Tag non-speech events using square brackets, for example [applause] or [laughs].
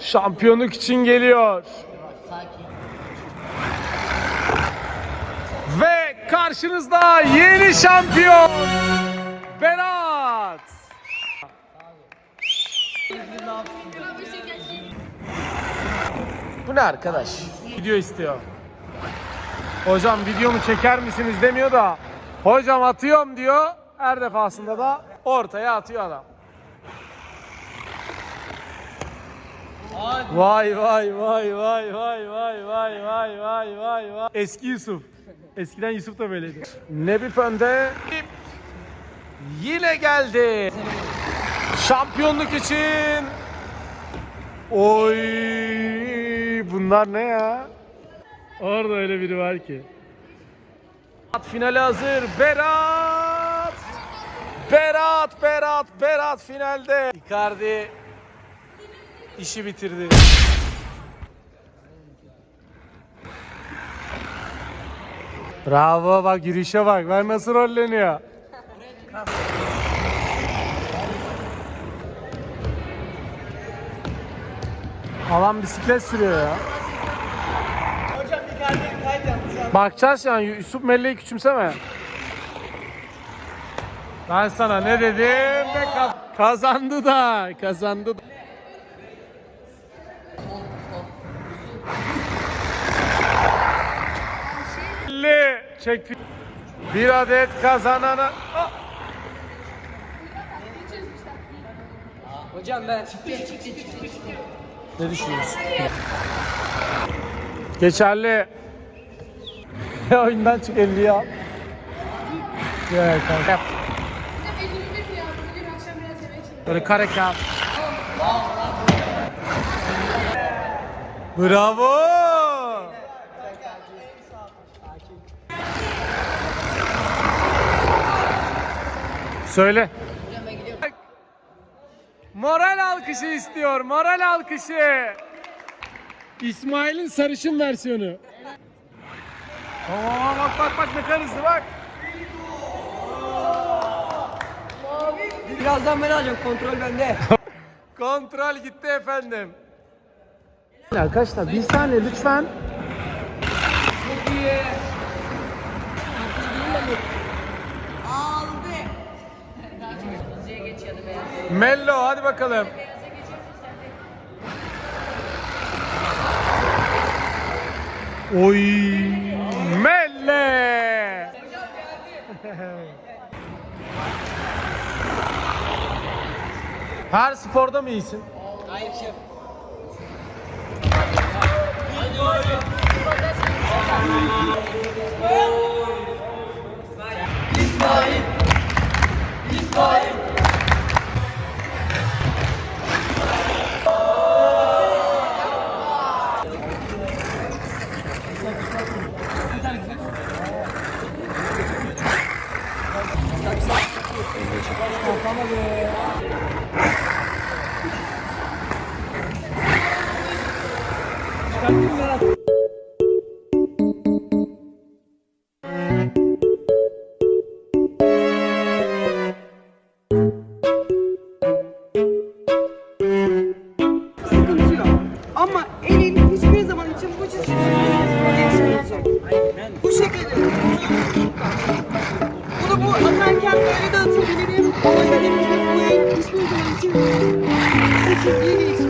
Şampiyonluk için geliyor. Ve karşınızda yeni şampiyon Berat. Bu ne arkadaş? Video istiyor. Hocam videomu çeker misiniz demiyor da hocam atıyorum diyor. Her defasında da ortaya atıyor adam. Vay vay vay vay vay vay vay vay vay vay vay. Eski Yusuf. Eskiden Yusuf da böyleydi. Nebip önde. Yine geldi. Şampiyonluk için. Oy bunlar ne ya? Orada öyle biri var ki. Finale hazır. Berat. Berat, Berat, Berat finalde. Icardi işi bitirdi. Bravo bak yürüyüşe bak. Bak nasıl rolleniyor. Alan bisiklet sürüyor ya. Hocam Icardi kayıt yapmış abi. Bakacağız yani Yusuf Melle'yi küçümseme. Ben sana ne dedim kazandı da kazandı da. Çek. Bir adet kazanana... Ah! Hocam ben çıktı çıktı çıktı. Ne düşünüyorsun? Geçerli. Oyundan çık 50'yi al. Ya kanka. Böyle kare kağıt. Bravo. Söyle. Moral alkışı istiyor. Moral alkışı. İsmail'in sarışın versiyonu. Aa, bak bak bak ne kadar hızlı bak. birazdan ben alacağım kontrol bende. [laughs] Kontrol gitti efendim. Arkadaşlar bir saniye lütfen. Mello hadi bakalım. Oy Melle. Her sporda mı iyisin? Hayır şef. Sıkıntı. Ama elin hiçbir zaman için bu şekilde. Bu da bu atarken böyle de Oh, I'm gonna wait. This was